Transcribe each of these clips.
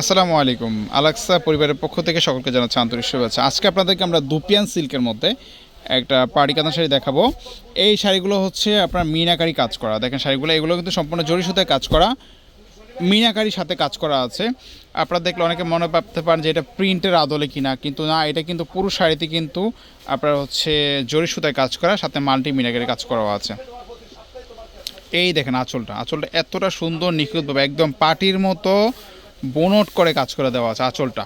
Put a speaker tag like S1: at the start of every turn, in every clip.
S1: আসসালামু আলাইকুম। আলাক্সা পরিবারের পক্ষ থেকে সকলকে জানাচ্ছি আন্তরিক শুভেচ্ছা। আজকে আপনাদেরকে আমরা দুপিয়ান সিল্কের মধ্যে একটা পাড়ি কাতান শাড়ি দেখাবো। এই শাড়িগুলো হচ্ছে আপনার মিনাকারি কাজ করা। দেখেন শাড়িগুলো, এগুলো কিন্তু সম্পূর্ণ জরি সুতায় কাজ করা। মিনাকারির সাথে কাজ করা আছে। আপনারা দেখলে অনেকে মনে ভাবতে পারেন যে এটা প্রিন্টের আদলে কিনা, কিন্তু না, এটা কিন্তু পুরো শাড়িতে কিন্তু আপনার হচ্ছে জরি সুতায় কাজ করা, সাথে মাল্টি মিনাকারি কাজ করাও আছে। এই দেখেন আঁচলটা আঁচলটা এতটা সুন্দর নিখুঁতভাবে একদম পাটির মতো বোনট করে কাজ করে দেওয়া আছে আঁচলটা।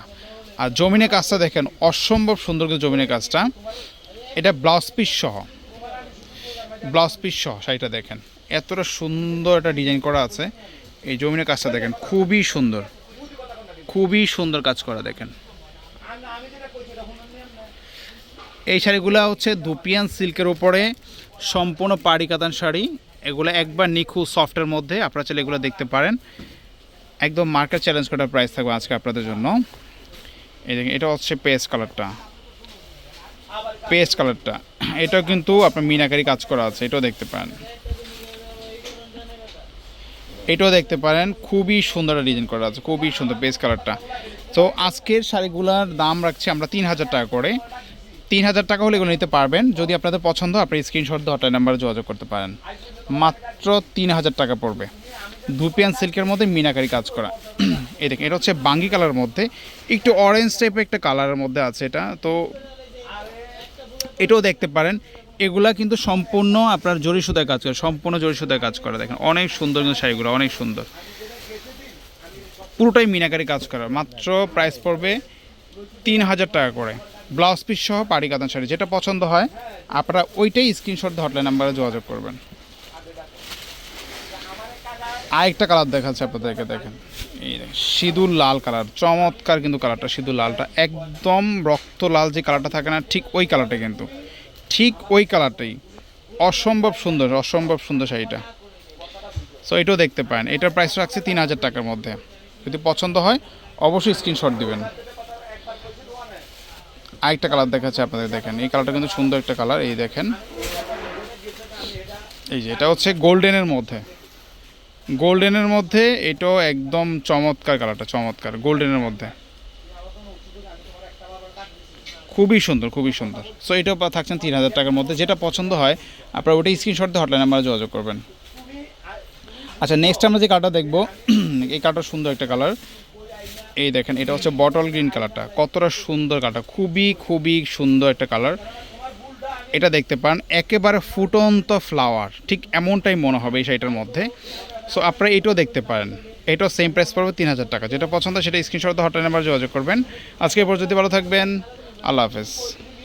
S1: আর জমিনের কাজটা দেখেন, অসম্ভব সুন্দর কিন্তু জমিনের কাজটা। এটা ব্লাউজ পিস সহ, ব্লাউজ পিস সহ শাড়িটা দেখেন, এতটা সুন্দর একটা ডিজাইন করা আছে। এই জমিনের কাজটা দেখেন, খুবই সুন্দর খুবই সুন্দর কাজ করা দেখেন। এই শাড়িগুলো হচ্ছে দুপিয়ান সিল্কের উপরে সম্পূর্ণ পাড়ি কাতান শাড়ি এগুলো একবার নিখু সফটের মধ্যে আপনারা চাইলে এগুলো দেখতে পারেন। একদম মার্কেট চ্যালেঞ্জ করার প্রাইস থাকবে আজকে আপনাদের জন্য। এই দেখেন, এটা হচ্ছে পেস্ট কালারটা পেস্ট কালারটা এটাও কিন্তু আপনার মিনাকারি কাজ করা আছে, এটাও দেখতে পারেন। এটাও দেখতে পারেন, খুবই সুন্দর ডিজাইন করা আছে, খুবই সুন্দর পেস্ট কালারটা তো আজকের শাড়িগুলোর দাম রাখছি আমরা তিন হাজার টাকা করে। তিন হাজার টাকা হলে এগুলো নিতে পারবেন। যদি আপনাদের পছন্দ আপনি স্ক্রিনশট দিয়ে হটলাইন নাম্বারে যোগাযোগ করতে পারেন। মাত্র তিন হাজার টাকা পড়বে। দুপিয়ান সিল্কের মধ্যে মিনাকারি কাজ করা। এই দেখেন, এটা হচ্ছে বাঙ্গি কালারের মধ্যে। একটু অরেঞ্জ টাইপের একটা কালারের মধ্যে আছে এটা। তো এটাও দেখতে পারেন। এগুলা কিন্তু সম্পূর্ণ আপনার জরি সুতায় কাজ করে, সম্পূর্ণ জরি সুতায় কাজ করা। দেখেন, অনেক সুন্দর কিন্তু শাড়িগুলো, অনেক সুন্দর। পুরোটাই মিনাকারি কাজ করা। মাত্র প্রাইস পড়বে তিন হাজার টাকা করে। ব্লাউজ পিস সহ পাড়ি কাতান শাড়ি, যেটা পছন্দ হয়, আপনারা ওইটাই স্ক্রিনশট হটলাইন নাম্বারে যোগাযোগ করবেন। আরেকটা কালার দেখাচ্ছে আপনাদেরকে, দেখেন। এই দেখেন, সিঁদুর লাল কালার চমৎকার কিন্তু কালারটা সিঁদুর লালটা। একদম রক্ত লাল যে কালারটা থাকে না, ঠিক ওই কালারটা কিন্তু। ঠিক ওই কালারটাই অসম্ভব সুন্দর অসম্ভব সুন্দর শাড়িটা। সো এটাও দেখতে পারেন। এটার প্রাইস রাখছে তিন হাজার টাকার মধ্যে। যদি পছন্দ হয়, অবশ্যই স্ক্রিনশট দিবেন। আরেকটা কালার দেখাচ্ছে আপনাদের, দেখেন। এই কালারটা কিন্তু সুন্দর একটা কালার এই দেখেন। এই যে, এটা হচ্ছে গোল্ডেনের মধ্যে। গোল্ডেনের মধ্যে এটাও একদম চমৎকার কালারটা, চমৎকার গোল্ডেনের মধ্যে। খুবই সুন্দর খুবই সুন্দর। সো এটাও থাকছেন তিন হাজার টাকার মধ্যে, যেটা পছন্দ হয়, আপনারা ওটা স্ক্রিনশট দিয়ে হটলাইন নাম্বারে যোগাযোগ করবেন। আচ্ছা নেক্সট আমরা যে কালারটা দেখব, এই কালারটা সুন্দর একটা কালার এই দেখেন, এটা হচ্ছে বটল গ্রিন কালারটা কতটা সুন্দর কালারটা খুবই খুবই সুন্দর একটা কালার এটা দেখতে পান, একেবারে ফুটন্ত ফ্লাওয়ার ঠিক এমনটাই মনে হবে এই শাড়িটার মধ্যে। সো আপনারা এটাও দেখতে পারেন। এটাও সেম প্রাইস পড়বে তিন হাজার টাকা। যেটা পছন্দ সেটা স্ক্রিনশট হটলাইন নাম্বার যোগাযোগ করবেন। আজকে পর্যন্ত ভালো থাকবেন। আল্লাহ হাফেজ।